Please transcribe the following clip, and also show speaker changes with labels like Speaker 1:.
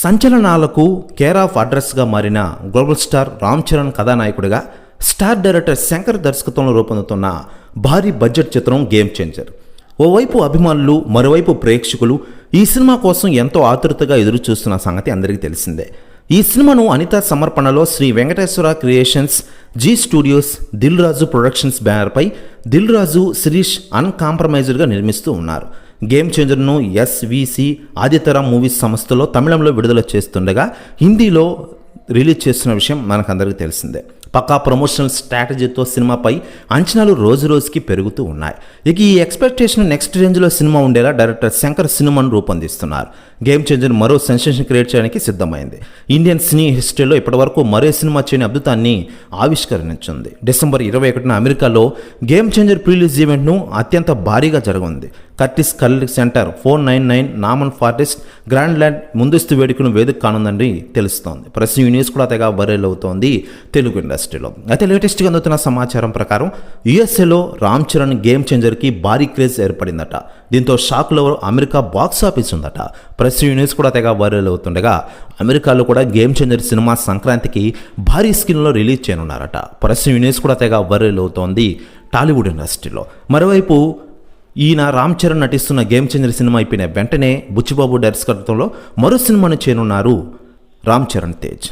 Speaker 1: సంచలనాలకు care of అడ్రస్గా మారిన global star Ram Charan కథానాయకుడిగా star director Shankar దర్శకత్వంలో రూపొందుతున్న భారీ బడ్జెట్ చిత్రం గేమ్ చేంజర్ ఓవైపు అభిమానులు మరోవైపు ప్రేక్షకులు ఈ సినిమా కోసం ఎంతో ఆతృతగా ఎదురుచూస్తున్న సంగతి అందరికీ తెలిసిందే. ఈ సినిమాను అనిత సమర్పణలో Sri Venkateswara creations Zee studios Dil Raju productions బ్యానర్పై దిల్ రాజు శిరీష్ అన్కాంప్రమైజ్డ్గా నిర్మిస్తూ ఉన్నారు. గేమ్ చేంజర్ను ఎస్విసి ఆదితర మూవీస్ సంస్థలో తమిళంలో విడుదల చేస్తుండగా హిందీలో రిలీజ్ చేస్తున్న విషయం మనకందరికీ తెలిసిందే. పక్కా ప్రమోషనల్ స్ట్రాటజీతో సినిమాపై అంచనాలు రోజు రోజుకి పెరుగుతూ ఉన్నాయి. ఇక ఈ ఎక్స్పెక్టేషన్ నెక్స్ట్ రేంజ్లో సినిమా ఉండేలా డైరెక్టర్ శంకర్ సినిమాను రూపొందిస్తున్నారు. గేమ్ చేంజర్ మరో సెన్సేషన్ క్రియేట్ చేయడానికి సిద్ధమైంది. ఇండియన్ సినీ హిస్టరీలో ఇప్పటివరకు మరో సినిమా చేయని అద్భుతాన్ని ఆవిష్కరించింది. డిసెంబర్ ఇరవై ఒకటిన అమెరికాలో గేమ్ చేంజర్ ప్రీలీజ్ ఈవెంట్ను అత్యంత భారీగా జరగనుంది. Curtis Culwell Center four nine nine Naaman Forest Garland ముందస్తు వేడుకను వేదిక కానుందని తెలుస్తోంది. ప్రెస్ న్యూస్ కూడా తెగ వైరల్ అవుతోంది తెలుగు ఇండస్ట్రీలో. అయితే లేటెస్ట్గా అందుతున్న సమాచారం ప్రకారం యుఎస్ఏలో రామ్ చరణ్ గేమ్ చేంజర్కి భారీ క్రేజ్ ఏర్పడిందట. దీంతో షాక్లో అమెరికా బాక్స్ ఆఫీస్ ఉందట. ప్రెస్ న్యూస్ కూడా తెగ వైరల్ అవుతుండగా అమెరికాలో కూడా గేమ్ చేంజర్ సినిమా సంక్రాంతికి భారీ స్కిన్లో రిలీజ్ చేయనున్నారట. ప్రెస్ న్యూస్ కూడా తెగ వైరల్ అవుతోంది టాలీవుడ్ ఇండస్ట్రీలో. మరోవైపు ఈయన రామ్ చరణ్ నటిస్తున్న గేమ్ చేంజర్ సినిమా అయిపోయిన వెంటనే బుచ్చిబాబు దర్శకత్వంలో మరో సినిమాను చేయనున్నారు రామ్ చరణ్ తేజ్.